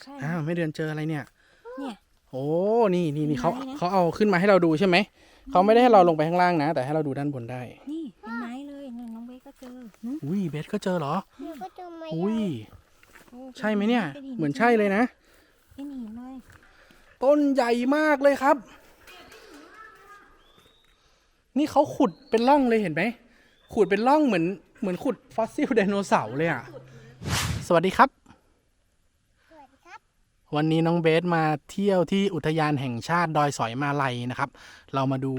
ใช่อ้าวไม่เดือนเจออะไรเนี่ย เนี่ย โอ้นี่นี่นี่เขาไม้นะ เขาเอาขึ้นมาให้เราดูใช่ไหมเขาไม่ได้ให้เราลงไปข้างล่างนะ แต่ให้เราดูด้านบนได้ นี่เป็นไม้เลยเนี่ยน้องเบสก็เจอหึอุ้ยเบสก็เจอเหรอ เดี๋ยวก็เจอไหมอุ้ย โอ้ใช่ไหมเนี่ย ป็เหมือนใช่เลยนะ เป็นหินเลยต้นใหญ่มากเลยครับ นี่เขาขุดเป็นร่องเลยเห็นไหม ขุดเป็นร่องเหมือนเหมือนขุดฟอสซิลไดโนเสาร์เลยอะ สวัสดีครับสวัสดีครับ วันนี้น้องเบสมาเที่ยวที่อุทยานแห่งชาติดอยสอยมาลัยนะครับ เรามาดู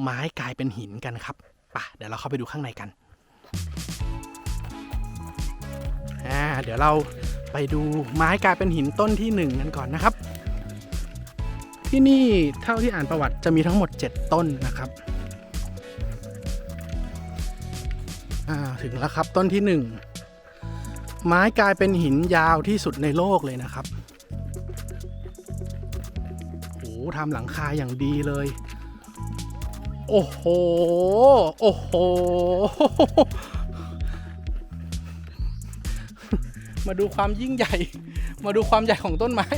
ไม้กลายเป็นหินกันครับป่ะเดี๋ยวเราเข้าไปดูข้างในกันอ่าเดี๋ยวเราไปดูไม้กลายเป็นหินต้นที่หนึ่งกันก่อนนะครับ ที่นี่เท่าที่อ่านประวัติจะมีทั้งหมด 7 ต้นนะครับอ่าถึงแล้วครับต้นที่หนึ่งไม้กลายเป็นหินยาวที่สุดในโลกเลยนะครับ ทำหลังคาอย่างดีเลย โอ้โห โอ้โห มาดูความยิ่งใหญ่ มาดูความใหญ่ของต้นไม้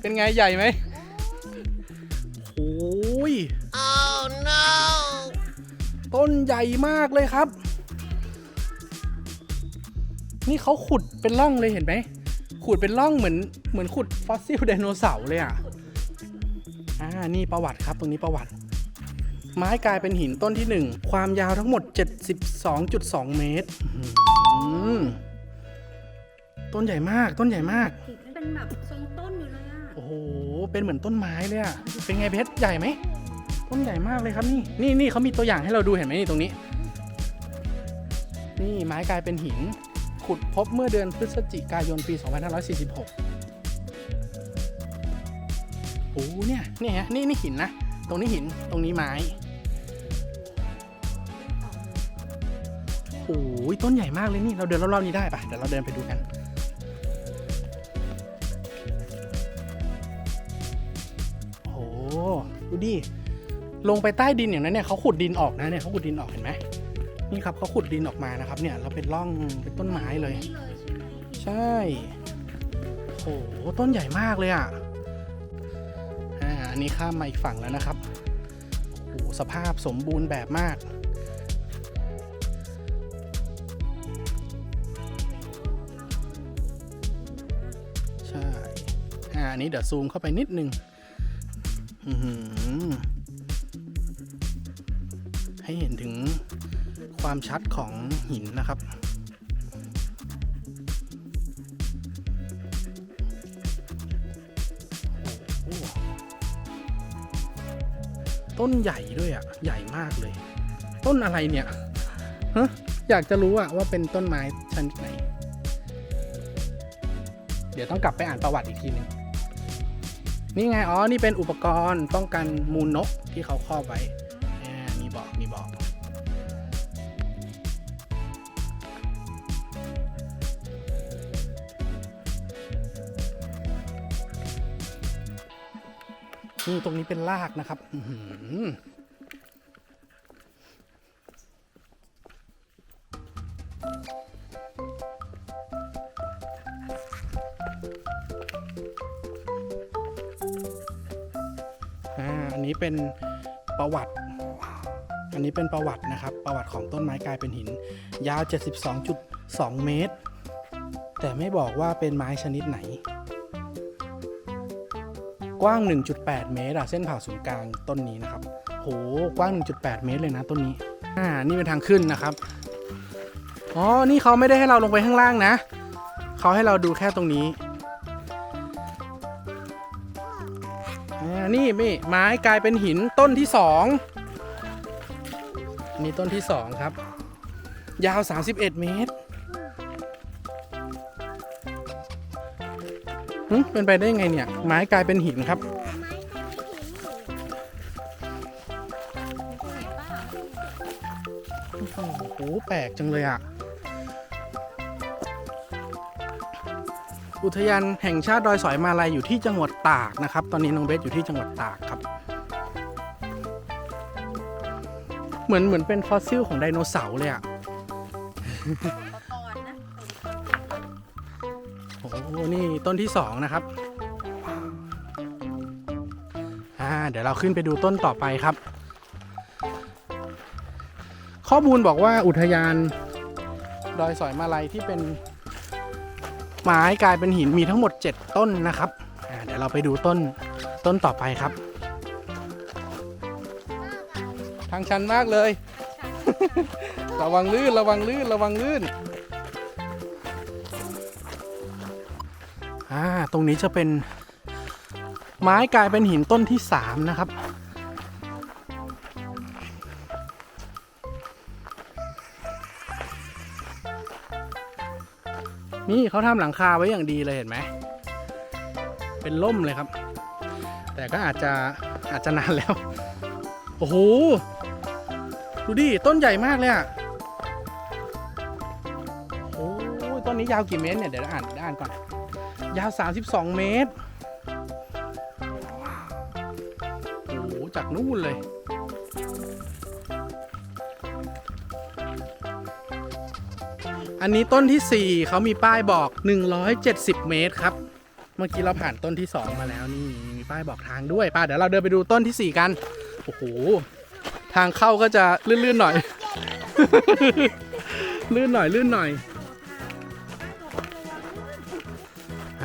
เป็นไงใหญ่ไหมโอ้ย oh no ต้นใหญ่มากเลยครับ นี่เขาขุดเป็นร่องเลยเห็นไหม ขุดเป็นร่องเหมือนเหมือนขุดฟอสซิลไดโนเสาร์เลยอะอ่า นี่ประวัติครับ ตรงนี้ประวัติ ไม้กลายเป็นหินต้นที่หนึ่งความยาวทั้งหมด 72.2 เมตรอื้อหือต้นใหญ่มาก ต้นใหญ่มาก เป็นแบบทรงต้นอยู่เลยอะโอ้โห เป็นเหมือนต้นไม้เลยอะเป็นไงเพชรใหญ่ไหม ต้นใหญ่มากเลยครับนี่ นี่นี่เขามีตัวอย่างให้เราดูเห็นไหมนี่ตรงนี้ นี่ไม้กลายเป็นหิน ขุดพบเมื่อเดือนพฤศจิกายนปี 2546 โอ้เนี่ยเนี่ยฮะนี่นี่หินนะ ตรงนี้หินตรงนี้ไม้โอ้ยต้นใหญ่มากเลยนี่เราเดินรอบๆนี้ได้ปะเดี๋ยวเราเดินไปดูกันโอ้โหดูดิลงไปใต้ดินอย่างนั้นเนี่ยเขาขุดดินออกนะเนี่ยเขาขุดดินออกเห็นไหมนี่ครับเขาขุดดินออกมานะครับ เนี่ยเราเป็นร่องเป็นต้นไม้เลยนี่เลยใช่ไหมใช่โอ้โหต้นใหญ่มากเลยอะ อันนี้ข้ามมาอีกฝั่งแล้วนะครับโอ้โหสภาพสมบูรณ์แบบมาก ใช่อ่าอันนี้เดี๋ยวซูมเข้าไปนิดนึงให้เห็นถึงความชัดของหินนะครับ ต้นใหญ่ด้วยอะใหญ่มากเลย ต้นอะไรเนี่ยฮะอยากจะรู้อะว่าเป็นต้นไม้ชนิดไหน เดี๋ยวต้องกลับไปอ่านประวัติอีกทีหนึ่งนี่ไง อ๋อ นี่เป็นอุปกรณ์ป้องกันมูลนกที่เขาครอบไว้อ่ามีบอกมีบอก นี่ตรงนี้เป็นรากนะครับอันนี้เป็นประวัติ อันนี้เป็นประวัตินะครับ ประวัติของต้นไม้กลายเป็นหิน ยาว 72.2 เมตร แต่ไม่บอกว่าเป็นไม้ชนิดไหน กว้าง 1.8 เมตรอะเส้นผ่าศูนย์กลางต้นนี้นะครับโหกว้าง 1.8 เมตรเลยนะต้นนี้อ่านี่เป็นทางขึ้นนะครับอ๋อนี่เขาไม่ได้ให้เราลงไปข้างล่างนะเขาให้เราดูแค่ตรงนี้อ่านี่นี่ไม้กลายเป็นหินต้นที่สองอันนี่ต้นที่สองครับ ยาว 31 เมตร เป็นไปได้ไงเนี่ย ไม้กลายเป็นหินครับ โอ้โห แปลกจังเลยอะ อุทยานแห่งชาติดอยสอยมาลัยอยู่ที่จังหวัดตากนะครับ ตอนนี้น้องเบสอยู่ที่จังหวัดตากครับ เหมือนเหมือนเป็นฟอสซิลของไดโนเสาร์เลยอะ อนนะโอ้โหโอ้นี่ต้นที่สองนะครับอ่าเดี๋ยวเราขึ้นไปดูต้นต่อไปครับ ข้อมูลบอกว่าอุทยานดอยสอยมาลัยที่เป็นไม้กลายเป็นหินมีทั้งหมด 7 ต้นนะครับอ่าเดี๋ยวเราไปดูต้นต้นต่อไปครับ ทางชันมากเลย ระวังลื่นระวังลื่นระวังลื่น อ่าตรงนี้จะเป็นไม้กลายเป็นหินต้นที่ 3 นะครับ นี่เขาทำหลังคาไว้อย่างดีเลยเห็นไหม เป็นล่มเลยครับ แต่ก็อาจจะอาจจะนานแล้ว โอ้โห ดูดิ ต้นใหญ่มากเลยอะโอ้ต้นนี้ยาวกี่เมตรเนี่ย เดี๋ยวอ่านอ่านก่อน ยาว 32 เมตร โอ้โห จากนู่นเลย อันนี้ต้นที่ 4 เขามีป้ายบอก 170 เมตรครับ เมื่อกี้เราผ่านต้นที่ 2 มาแล้วนี่ มีป้ายบอกทางด้วยป้าเดี๋ยวเราเดินไปดูต้นที่ 4 กัน โอ้โห ทางเข้าก็จะลื่นๆหน่อย ลื่นหน่อยลื่นหน่อย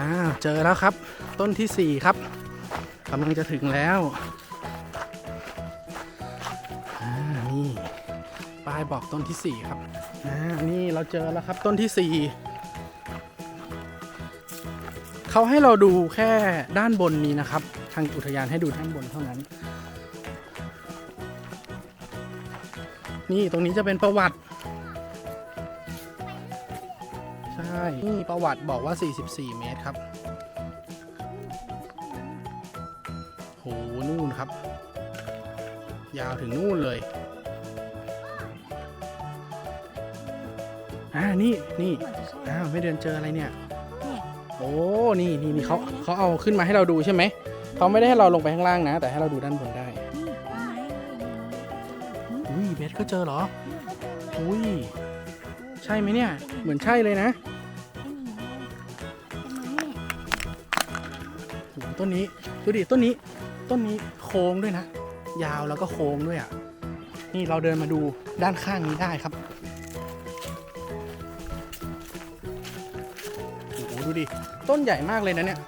อ้าวเจอแล้วครับ ต้นที่ 4 ครับกำลังจะถึงแล้วนี่ป้ายบอกต้นที่ 4 ครับนี่เราเจอแล้วครับต้นที่ 4เขาให้เราดูแค่ด้านบนนี้นะครับ ทางอุทยานให้ดูด้านบนเท่านั้น นี่ตรงนี้จะเป็นประวัติ นี่ประวัติบอกว่า 44 เมตรครับโหนู่นครับ ยาวถึงนู่นเลย อ่า นี่นี่อ้าวไม่เดินเจออะไรเนี่ย โอ้ นี่นี่นี่เขาเขาเอาขึ้นมาให้เราดูใช่ไหม เขาไม่ได้ให้เราลงไปข้างล่างนะ แต่ให้เราดูด้านบนได้ อุ้ยเบสก็เจอเหรอ อุ้ย ใช่ไหมเนี่ย เหมือนใช่เลยนะ ต้นนี้ดูดิต้นนี้ต้นนี้โค้งด้วยนะ ยาวแล้วก็โค้งด้วยอะนี่เราเดินมาดูด้านข้างนี้ได้ครับโอ้โหดูดิต้นใหญ่มากเลยนะเนี่ย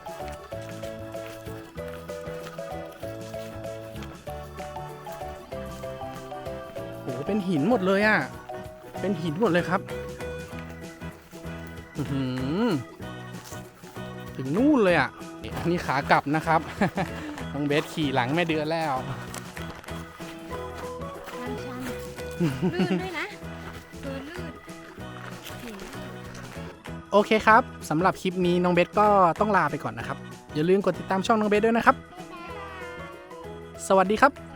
โอ้โหเป็นหินหมดเลยอะเป็นหินหมดเลยครับถึงนู่นเลยอะ นี่ขากลับนะครับน้องเบสขี่หลังแม่เดือนแล้วทางชันลื่นด้วยนะเดินลื่นเห็นโอเคครับสำหรับคลิปนี้น้องเบสก็ต้องลาไปก่อนนะครับ อย่าลืมกดติดตามช่องน้องเบสด้วยนะครับ สวัสดีครับ